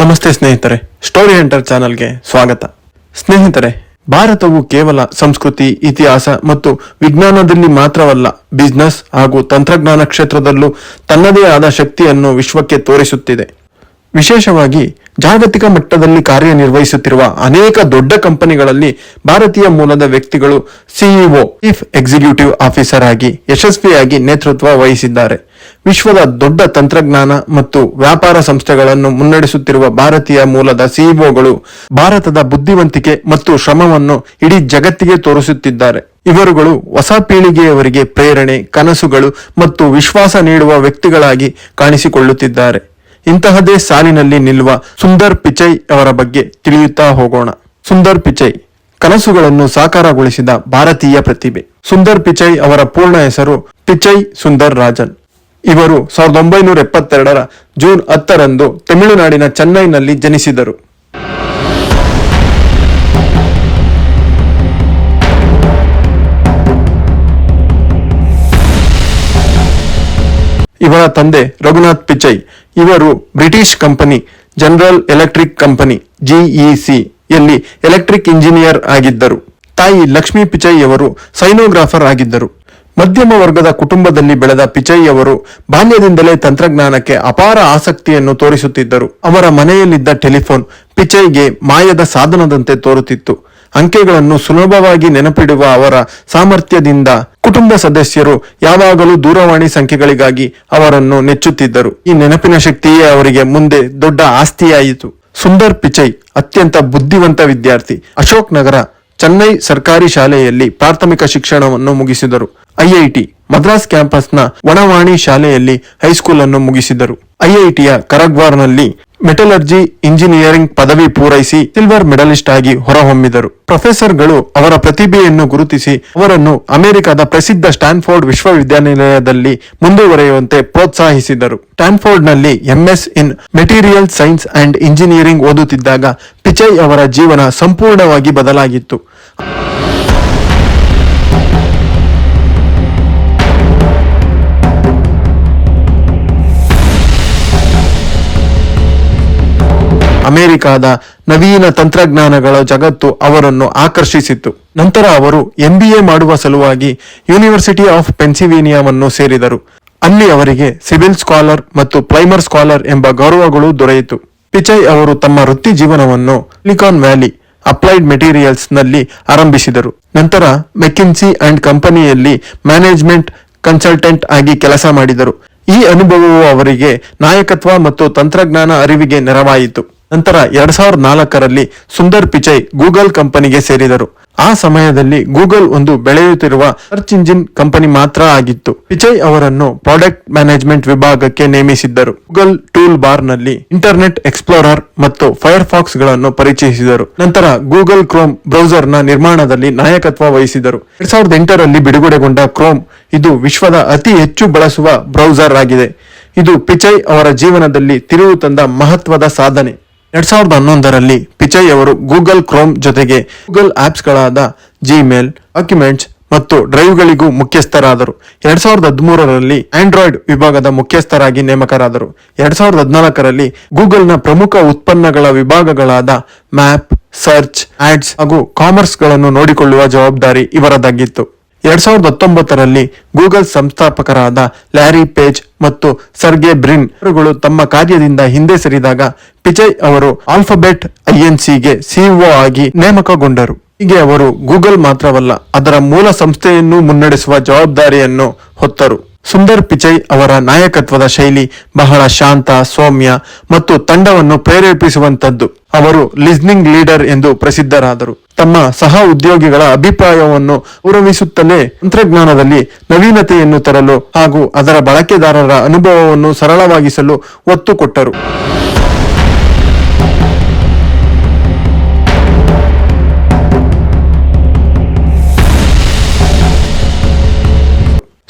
ನಮಸ್ತೆ ಸ್ನೇಹಿತರೆ story enter ಚಾನಲ್ಗೆ ಸ್ವಾಗತ. ಸ್ನೇಹಿತರೆ, ಭಾರತವು ಕೇವಲ ಸಂಸ್ಕೃತಿ, ಇತಿಹಾಸ ಮತ್ತು ವಿಜ್ಞಾನದಲ್ಲಿ ಮಾತ್ರವಲ್ಲ ಬಿಸ್ನೆಸ್ ಹಾಗೂ ತಂತ್ರಜ್ಞಾನ ಕ್ಷೇತ್ರದಲ್ಲೂ ತನ್ನದೇ ಆದ ಶಕ್ತಿಯನ್ನು ವಿಶ್ವಕ್ಕೆ ತೋರಿಸುತ್ತಿದೆ. ವಿಶೇಷವಾಗಿ, ಜಾಗತಿಕ ಮಟ್ಟದಲ್ಲಿ ಕಾರ್ಯನಿರ್ವಹಿಸುತ್ತಿರುವ ಅನೇಕ ದೊಡ್ಡ ಕಂಪನಿಗಳಲ್ಲಿ ಭಾರತೀಯ ಮೂಲದ ವ್ಯಕ್ತಿಗಳು ಸಿಇಒ ಚೀಫ್ ಎಕ್ಸಿಕ್ಯೂಟಿವ್ ಆಫೀಸರ್ ಆಗಿ ಯಶಸ್ವಿಯಾಗಿ ನೇತೃತ್ವ ವಹಿಸಿದ್ದಾರೆ. ವಿಶ್ವದ ದೊಡ್ಡ ತಂತ್ರಜ್ಞಾನ ಮತ್ತು ವ್ಯಾಪಾರ ಸಂಸ್ಥೆಗಳನ್ನು ಮುನ್ನಡೆಸುತ್ತಿರುವ ಭಾರತೀಯ ಮೂಲದ ಸಿಇಒಗಳು ಭಾರತದ ಬುದ್ಧಿವಂತಿಕೆ ಮತ್ತು ಶ್ರಮವನ್ನು ಇಡೀ ಜಗತ್ತಿಗೆ ತೋರಿಸುತ್ತಿದ್ದಾರೆ. ಇವರುಗಳು ಹೊಸ ಪೀಳಿಗೆಯವರಿಗೆ ಪ್ರೇರಣೆ, ಕನಸುಗಳು ಮತ್ತು ವಿಶ್ವಾಸ ನೀಡುವ ವ್ಯಕ್ತಿಗಳಾಗಿ ಕಾಣಿಸಿಕೊಳ್ಳುತ್ತಿದ್ದಾರೆ. ಇಂತಹದೇ ಸಾಲಿನಲ್ಲಿ ನಿಲ್ಲುವ ಸುಂದರ್ ಪಿಚೈ ಅವರ ಬಗ್ಗೆ ತಿಳಿಯುತ್ತಾ ಹೋಗೋಣ. ಸುಂದರ್ ಪಿಚೈ, ಕನಸುಗಳನ್ನು ಸಾಕಾರಗೊಳಿಸಿದ ಭಾರತೀಯ ಪ್ರತಿಭೆ. ಸುಂದರ್ ಪಿಚೈ ಅವರ ಪೂರ್ಣ ಹೆಸರು ಪಿಚೈ ಸುಂದರ್ ರಾಜನ್. ಇವರು ಸಾವಿರದ ಒಂಬೈನೂರ ಎಪ್ಪತ್ತೆರಡರ ಜೂನ್ ಹತ್ತರಂದು ತಮಿಳುನಾಡಿನ ಚೆನ್ನೈನಲ್ಲಿ ಜನಿಸಿದರು. ಇವರ ತಂದೆ ರಘುನಾಥ್ ಪಿಚೈ, ಇವರು British company, general electric company GEC ಯಲ್ಲಿ ಎಲೆಕ್ಟ್ರಿಕ್ ಇಂಜಿನಿಯರ್ ಆಗಿದ್ದರು. ತಾಯಿ ಲಕ್ಷ್ಮೀ ಪಿಚೈ ಅವರು ಸೈನೋಗ್ರಾಫರ್ ಆಗಿದ್ದರು. ಮಧ್ಯಮ ವರ್ಗದ ಕುಟುಂಬದಲ್ಲಿ ಬೆಳೆದ ಪಿಚೈ ಅವರು ಬಾಲ್ಯದಿಂದಲೇ ತಂತ್ರಜ್ಞಾನಕ್ಕೆ ಅಪಾರ ಆಸಕ್ತಿಯನ್ನು ತೋರಿಸುತ್ತಿದ್ದರು. ಅವರ ಮನೆಯಲ್ಲಿದ್ದ ಟೆಲಿಫೋನ್ ಪಿಚೈಗೆ ಮಾಯದ ಸಾಧನದಂತೆ ತೋರುತ್ತಿತ್ತು. ಅಂಕೆಗಳನ್ನು ಸುಲಭವಾಗಿ ನೆನಪಿಡುವ ಅವರ ಸಾಮರ್ಥ್ಯದಿಂದ ಕುಟುಂಬ ಸದಸ್ಯರು ಯಾವಾಗಲೂ ದೂರವಾಣಿ ಸಂಖ್ಯೆಗಳಿಗಾಗಿ ಅವರನ್ನು ನೆಚ್ಚುತ್ತಿದ್ದರು. ಈ ನೆನಪಿನ ಶಕ್ತಿಯೇ ಅವರಿಗೆ ಮುಂದೆ ದೊಡ್ಡ ಆಸ್ತಿಯಾಯಿತು. ಸುಂದರ್ ಪಿಚೈ, ಅತ್ಯಂತ ಬುದ್ಧಿವಂತ ವಿದ್ಯಾರ್ಥಿ. ಅಶೋಕ್ ನಗರ ಚೆನ್ನೈ ಸರ್ಕಾರಿ ಶಾಲೆಯಲ್ಲಿ ಪ್ರಾಥಮಿಕ ಶಿಕ್ಷಣವನ್ನು ಮುಗಿಸಿದರು. ಐಐಟಿ ಮದ್ರಾಸ್ ಕ್ಯಾಂಪಸ್ನ ವನವಾಣಿ ಶಾಲೆಯಲ್ಲಿ ಹೈಸ್ಕೂಲ್ ಅನ್ನು ಮುಗಿಸಿದರು. ಐಐಟಿಯ ಕರಗ್ವಾರ್ನಲ್ಲಿ ಮೆಟಲರ್ಜಿ ಇಂಜಿನಿಯರಿಂಗ್ ಪದವಿ ಪೂರೈಸಿ ಸಿಲ್ವರ್ ಮೆಡಲಿಸ್ಟ್ ಆಗಿ ಹೊರಹೊಮ್ಮಿದರು. ಪ್ರೊಫೆಸರ್ಗಳು ಅವರ ಪ್ರತಿಭೆಯನ್ನು ಗುರುತಿಸಿ ಅವರನ್ನು ಅಮೆರಿಕದ ಪ್ರಸಿದ್ಧ ಸ್ಟ್ಯಾನ್ಫೋರ್ಡ್ ವಿಶ್ವವಿದ್ಯಾನಿಲಯದಲ್ಲಿ ಮುಂದುವರೆಯುವಂತೆ ಪ್ರೋತ್ಸಾಹಿಸಿದರು. ಸ್ಟ್ಯಾನ್ಫೋರ್ಡ್ನಲ್ಲಿ MS in material science and engineering ಓದುತ್ತಿದ್ದಾಗ Pichai ಅವರ ಜೀವನ ಸಂಪೂರ್ಣವಾಗಿ ಬದಲಾಗಿತ್ತು. ಅಮೆರಿಕಾದ ನವೀನ ತಂತ್ರಜ್ಞಾನಗಳ ಜಗತ್ತು ಅವರನ್ನು ಆಕರ್ಷಿಸಿತ್ತು. ನಂತರ ಅವರು ಎಂಬಿಎ ಮಾಡುವ ಸಲುವಾಗಿ ಯೂನಿವರ್ಸಿಟಿ ಆಫ್ ಪೆನ್ಸಿಲ್ವೇನಿಯಾವನ್ನು ಸೇರಿದರು. ಅಲ್ಲಿ ಅವರಿಗೆ ಸಿವಿಲ್ ಸ್ಕಾಲರ್ ಮತ್ತು ಪ್ರೈಮರ್ ಸ್ಕಾಲರ್ ಎಂಬ ಗೌರವಗಳು ದೊರೆಯಿತು. ಪಿಚೈ ಅವರು ತಮ್ಮ ವೃತ್ತಿ ಜೀವನವನ್ನು ಸಿಲಿಕಾನ್ ವ್ಯಾಲಿ ಅಪ್ಲೈಡ್ ಮೆಟೀರಿಯಲ್ಸ್ನಲ್ಲಿ ಆರಂಭಿಸಿದರು. ನಂತರ ಮೆಕಿನ್ಸಿ ಅಂಡ್ ಕಂಪನಿಯಲ್ಲಿ ಮ್ಯಾನೇಜ್ಮೆಂಟ್ ಕನ್ಸಲ್ಟೆಂಟ್ ಆಗಿ ಕೆಲಸ ಮಾಡಿದರು. ಈ ಅನುಭವವು ಅವರಿಗೆ ನಾಯಕತ್ವ ಮತ್ತು ತಂತ್ರಜ್ಞಾನ ಅರಿವಿಗೆ ನೆರವಾಯಿತು. ನಂತರ ಎರಡ್ ಸಾವಿರದ ನಾಲ್ಕರಲ್ಲಿ ಸುಂದರ್ ಪಿಚೈ ಗೂಗಲ್ ಕಂಪನಿಗೆ ಸೇರಿದರು. ಆ ಸಮಯದಲ್ಲಿ ಗೂಗಲ್ ಒಂದು ಬೆಳೆಯುತ್ತಿರುವ ಸರ್ಚ್ ಇಂಜಿನ್ ಕಂಪನಿ ಮಾತ್ರ ಆಗಿತ್ತು. ಪಿಚೈ ಅವರನ್ನು ಪ್ರಾಡಕ್ಟ್ ಮ್ಯಾನೇಜ್ಮೆಂಟ್ ವಿಭಾಗಕ್ಕೆ ನೇಮಿಸಿದ್ದರು. ಗೂಗಲ್ ಟೂಲ್ ಬಾರ್ನಲ್ಲಿ ಇಂಟರ್ನೆಟ್ ಎಕ್ಸ್ಪ್ಲೋರರ್ ಮತ್ತು ಫೈರ್ಫಾಕ್ಸ್ಗಳನ್ನು ಪರಿಚಯಿಸಿದರು. ನಂತರ ಗೂಗಲ್ ಕ್ರೋಮ್ ಬ್ರೌಸರ್ನ ನಿರ್ಮಾಣದಲ್ಲಿ ನಾಯಕತ್ವ ವಹಿಸಿದರು. ಎರಡ್ ಸಾವಿರದ ಎಂಟರಲ್ಲಿ ಬಿಡುಗಡೆಗೊಂಡ ಕ್ರೋಮ್ ಇದು ವಿಶ್ವದ ಅತಿ ಹೆಚ್ಚು ಬಳಸುವ ಬ್ರೌಸರ್ ಆಗಿದೆ. ಇದು ಪಿಚೈ ಅವರ ಜೀವನದಲ್ಲಿ ತಿರುವು ತಂದ ಮಹತ್ವದ ಸಾಧನೆ. ಎರಡ್ ಸಾವಿರದ ಹನ್ನೊಂದರಲ್ಲಿ ಪಿಚೈ ಅವರು ಗೂಗಲ್ ಕ್ರೋಮ್ ಜೊತೆಗೆ ಗೂಗಲ್ ಆಪ್ಸ್ಗಳಾದ ಜಿಮೇಲ್ ಡಾಕ್ಯುಮೆಂಟ್ಸ್ ಮತ್ತು ಡ್ರೈವ್ಗಳಿಗೂ ಮುಖ್ಯಸ್ಥರಾದರು. ಎರಡ್ ಸಾವಿರದ ಹದಿಮೂರರಲ್ಲಿ ಆಂಡ್ರಾಯ್ಡ್ ವಿಭಾಗದ ಮುಖ್ಯಸ್ಥರಾಗಿ ನೇಮಕರಾದರು. ಎರಡ್ ಸಾವಿರದ ಹದಿನಾಲ್ಕರಲ್ಲಿ ಗೂಗಲ್ನ ಪ್ರಮುಖ ಉತ್ಪನ್ನಗಳ ವಿಭಾಗಗಳಾದ ಮ್ಯಾಪ್, ಸರ್ಚ್, ಆಡ್ಸ್ ಹಾಗೂ ಕಾಮರ್ಸ್ಗಳನ್ನು ನೋಡಿಕೊಳ್ಳುವ ಜವಾಬ್ದಾರಿ ಇವರದಾಗಿತ್ತು. ಎರಡ್ ಸಾವಿರದ ಹತ್ತೊಂಬತ್ತರಲ್ಲಿ ಗೂಗಲ್ ಸಂಸ್ಥಾಪಕರಾದ ಲ್ಯಾರಿ ಪೇಜ್ ಮತ್ತು ಸರ್ಗೆ ಬ್ರಿನ್ ಅವರುಗಳು ತಮ್ಮ ಕಾರ್ಯದಿಂದ ಹಿಂದೆ ಸರಿದಾಗ ಪಿಚೈ ಅವರು ಆಲ್ಫಾಬೆಟ್ ಐಎನ್ಸಿಗೆ ಸಿಇಒ ಆಗಿ ನೇಮಕಗೊಂಡರು. ಹೀಗೆ ಅವರು ಗೂಗಲ್ ಮಾತ್ರವಲ್ಲ, ಅದರ ಮೂಲ ಸಂಸ್ಥೆಯನ್ನು ಮುನ್ನಡೆಸುವ ಜವಾಬ್ದಾರಿಯನ್ನು ಹೊತ್ತರು. ಸುಂದರ್ ಪಿಚೈ ಅವರ ನಾಯಕತ್ವದ ಶೈಲಿ ಬಹಳ ಶಾಂತ, ಸೌಮ್ಯ ಮತ್ತು ತಂಡವನ್ನು ಪ್ರೇರೇಪಿಸುವಂತದ್ದು ಅವರು ಲಿಸ್ನಿಂಗ್ ಲೀಡರ್ ಎಂದು ಪ್ರಸಿದ್ಧರಾದರು. ತಮ್ಮ ಸಹ ಉದ್ಯೋಗಿಗಳ ಅಭಿಪ್ರಾಯವನ್ನು ಗೌರವಿಸುತ್ತಲೇ ತಂತ್ರಜ್ಞಾನದಲ್ಲಿ ನವೀನತೆಯನ್ನು ತರಲು ಹಾಗೂ ಅದರ ಬಳಕೆದಾರರ ಅನುಭವವನ್ನು ಸರಳವಾಗಿಸಲು ಒತ್ತು ಕೊಟ್ಟರು.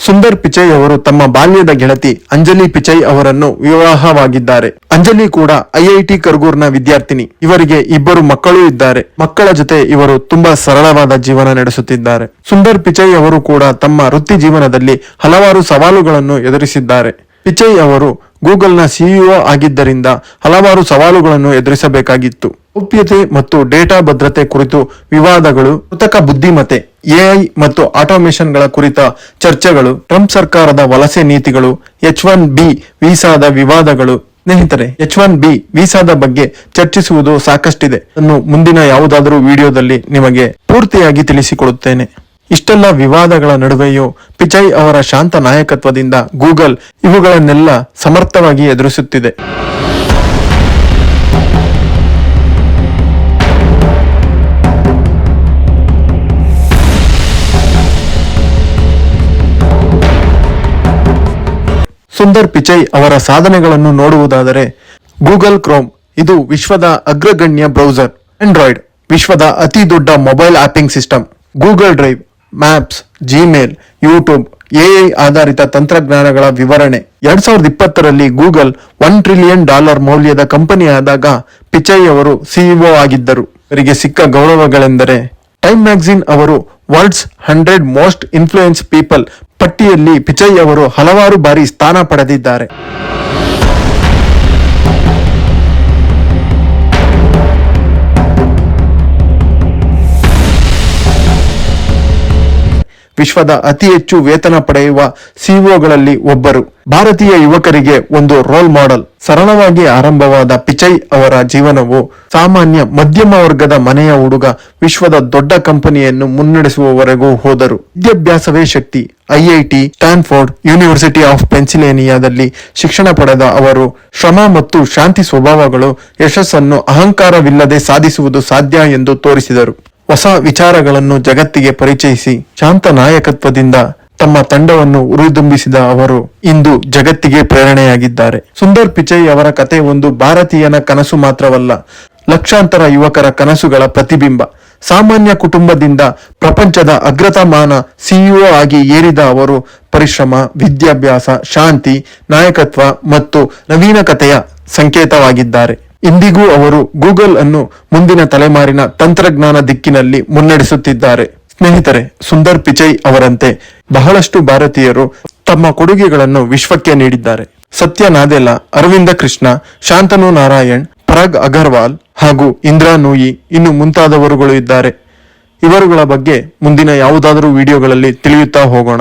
ಸುಂದರ್ ಪಿಚೈ ಅವರು ತಮ್ಮ ಬಾಲ್ಯದ ಗೆಳತಿ ಅಂಜಲಿ ಪಿಚೈ ಅವರನ್ನು ವಿವಾಹವಾಗಿದ್ದಾರೆ. ಅಂಜಲಿ ಕೂಡ ಐಐಟಿ ಕರ್ಗೂರ್ನ ವಿದ್ಯಾರ್ಥಿನಿ. ಇವರಿಗೆ ಇಬ್ಬರು ಮಕ್ಕಳು ಇದ್ದಾರೆ. ಮಕ್ಕಳ ಜೊತೆ ಇವರು ತುಂಬಾ ಸರಳವಾದ ಜೀವನ ನಡೆಸುತ್ತಿದ್ದಾರೆ. ಸುಂದರ್ ಪಿಚೈ ಅವರು ಕೂಡ ತಮ್ಮ ವೃತ್ತಿ ಜೀವನದಲ್ಲಿ ಹಲವಾರು ಸವಾಲುಗಳನ್ನು ಎದುರಿಸಿದ್ದಾರೆ. ಪಿಚೈ ಅವರು ಗೂಗಲ್ನ ಸಿಇಒ ಆಗಿದ್ದರಿಂದ ಹಲವಾರು ಸವಾಲುಗಳನ್ನು ಎದುರಿಸಬೇಕಾಗಿತ್ತು. ಗೌಪ್ಯತೆ ಮತ್ತು ಡೇಟಾ ಭದ್ರತೆ ಕುರಿತು ವಿವಾದಗಳು, ಕೃತಕ ಬುದ್ಧಿಮತ್ತೆ, ಎಐ ಮತ್ತು ಆಟೋಮೇಷನ್ಗಳ ಕುರಿತ ಚರ್ಚೆಗಳು, ಟ್ರಂಪ್ ಸರ್ಕಾರದ ವಲಸೆ ನೀತಿಗಳು, ಎಚ್ ಒನ್ ಬಿ ವೀಸಾದ ವಿವಾದಗಳು. ಸ್ನೇಹಿತರೆ, ಎಚ್ ಒನ್ ಬಿ ವೀಸಾದ ಬಗ್ಗೆ ಚರ್ಚಿಸುವುದು ಸಾಕಷ್ಟಿದೆ. ಅನ್ನು ಮುಂದಿನ ಯಾವುದಾದರೂ ವಿಡಿಯೋದಲ್ಲಿ ನಿಮಗೆ ಪೂರ್ತಿಯಾಗಿ ತಿಳಿಸಿಕೊಡುತ್ತೇನೆ. ಇಷ್ಟೆಲ್ಲ ವಿವಾದಗಳ ನಡುವೆಯೂ ಪಿಚೈ ಅವರ ಶಾಂತ ನಾಯಕತ್ವದಿಂದ ಗೂಗಲ್ ಇವುಗಳನ್ನೆಲ್ಲ ಸಮರ್ಥವಾಗಿ ಎದುರಿಸುತ್ತಿದೆ. ಸುಂದರ್ ಪಿಚೈ ಅವರ ಸಾಧನೆಗಳನ್ನು ನೋಡುವುದಾದರೆ ಗೂಗಲ್ ಕ್ರೋಮ್ ಇದು ವಿಶ್ವದ ಅಗ್ರಗಣ್ಯ ಬ್ರೌಸರ್. ಆಂಡ್ರಾಯ್ಡ್ ವಿಶ್ವದ ಅತಿ ದೊಡ್ಡ mobile operating system. Google drive maps Gmail YouTube AI ಆಧಾರಿತ ತಂತ್ರಜ್ಞಾನಗಳ ವಿವರಣೆ. ಎರಡ್ ಸಾವಿರದ ಇಪ್ಪತ್ತರಲ್ಲಿ ಗೂಗಲ್ ಒನ್ ಟ್ರಿಲಿಯನ್ ಡಾಲರ್ ಮೌಲ್ಯದ ಕಂಪನಿ ಆದಾಗ ಪಿಚೈ ಅವರು ಸಿಇಒ ಆಗಿದ್ದರು. ಅವರಿಗೆ ಸಿಕ್ಕ ಗೌರವಗಳೆಂದರೆ ಟೈಮ್ ಮ್ಯಾಗಝಿನ್ ಅವರು world's hundred most influence people ಪಟ್ಟಿಯಲ್ಲಿ ಪಿಚೈ ಅವರು ಹಲವಾರು ಬಾರಿ ಸ್ಥಾನ ಪಡೆದಿದ್ದಾರೆ. ವಿಶ್ವದ ಅತಿ ಹೆಚ್ಚು ವೇತನ ಪಡೆಯುವ ಸಿಇಒಗಳಲ್ಲಿ ಒಬ್ಬರು. ಭಾರತೀಯ ಯುವಕರಿಗೆ ಒಂದು ರೋಲ್ ಮಾಡೆಲ್. ಸರಳವಾಗಿ ಆರಂಭವಾದ ಪಿಚೈ ಅವರ ಜೀವನವು ಸಾಮಾನ್ಯ ಮಧ್ಯಮ ವರ್ಗದ ಮನೆಯ ಹುಡುಗ ವಿಶ್ವದ ದೊಡ್ಡ ಕಂಪನಿಯನ್ನು ಮುನ್ನಡೆಸುವವರೆಗೂ ಹೋದರು. ವಿದ್ಯಾಭ್ಯಾಸವೇ ಶಕ್ತಿ. ಐಐಟಿ, ಸ್ಟ್ಯಾನ್ಫೋರ್ಡ್, ಯೂನಿವರ್ಸಿಟಿ ಆಫ್ ಪೆನ್ಸಿಲೇನಿಯಾದಲ್ಲಿ ಶಿಕ್ಷಣ ಪಡೆದ ಅವರು ಶ್ರಮ ಮತ್ತು ಶಾಂತಿ ಸ್ವಭಾವಗಳು ಯಶಸ್ಸನ್ನು ಅಹಂಕಾರವಿಲ್ಲದೆ ಸಾಧಿಸುವುದು ಸಾಧ್ಯ ಎಂದು ತೋರಿಸಿದರು. ಹೊಸ ವಿಚಾರಗಳನ್ನು ಜಗತ್ತಿಗೆ ಪರಿಚಯಿಸಿ ಶಾಂತ ನಾಯಕತ್ವದಿಂದ ತಮ್ಮ ತಂಡವನ್ನು ಉರಿದುಂಬಿಸಿದ ಅವರು ಇಂದು ಜಗತ್ತಿಗೆ ಪ್ರೇರಣೆಯಾಗಿದ್ದಾರೆ. ಸುಂದರ್ ಪಿಚೈ ಅವರ ಕತೆ ಒಂದು ಭಾರತೀಯನ ಕನಸು ಮಾತ್ರವಲ್ಲ, ಲಕ್ಷಾಂತರ ಯುವಕರ ಕನಸುಗಳ ಪ್ರತಿಬಿಂಬ. ಸಾಮಾನ್ಯ ಕುಟುಂಬದಿಂದ ಪ್ರಪಂಚದ ಅಗ್ರತಮಾನ ಸಿಇಒ ಆಗಿ ಏರಿದ ಅವರು ಪರಿಶ್ರಮ, ವಿದ್ಯಾಭ್ಯಾಸ, ಶಾಂತಿ, ನಾಯಕತ್ವ ಮತ್ತು ನವೀನ ಕಥೆಯ ಸಂಕೇತವಾಗಿದ್ದಾರೆ. ಇಂದಿಗೂ ಅವರು ಗೂಗಲ್ ಅನ್ನು ಮುಂದಿನ ತಲೆಮಾರಿನ ತಂತ್ರಜ್ಞಾನ ದಿಕ್ಕಿನಲ್ಲಿ ಮುನ್ನಡೆಸುತ್ತಿದ್ದಾರೆ. ಸ್ನೇಹಿತರೆ, ಸುಂದರ್ ಪಿಚೈ ಅವರಂತೆ ಬಹಳಷ್ಟು ಭಾರತೀಯರು ತಮ್ಮ ಕೊಡುಗೆಗಳನ್ನು ವಿಶ್ವಕ್ಕೆ ನೀಡಿದ್ದಾರೆ. ಸತ್ಯ ನಾದೆಲ್ಲ ಅರವಿಂದ ಕೃಷ್ಣ, ಶಾಂತನು ನಾರಾಯಣ್, ಪರಾಗ್ ಅಗರ್ವಾಲ್ ಹಾಗೂ ಇಂದ್ರಾ ನೂಯಿ ಇನ್ನು ಮುಂತಾದವರುಗಳು ಇದ್ದಾರೆ. ಇವರುಗಳ ಬಗ್ಗೆ ಮುಂದಿನ ಯಾವುದಾದರೂ ವಿಡಿಯೋಗಳಲ್ಲಿ ತಿಳಿಯುತ್ತಾ ಹೋಗೋಣ.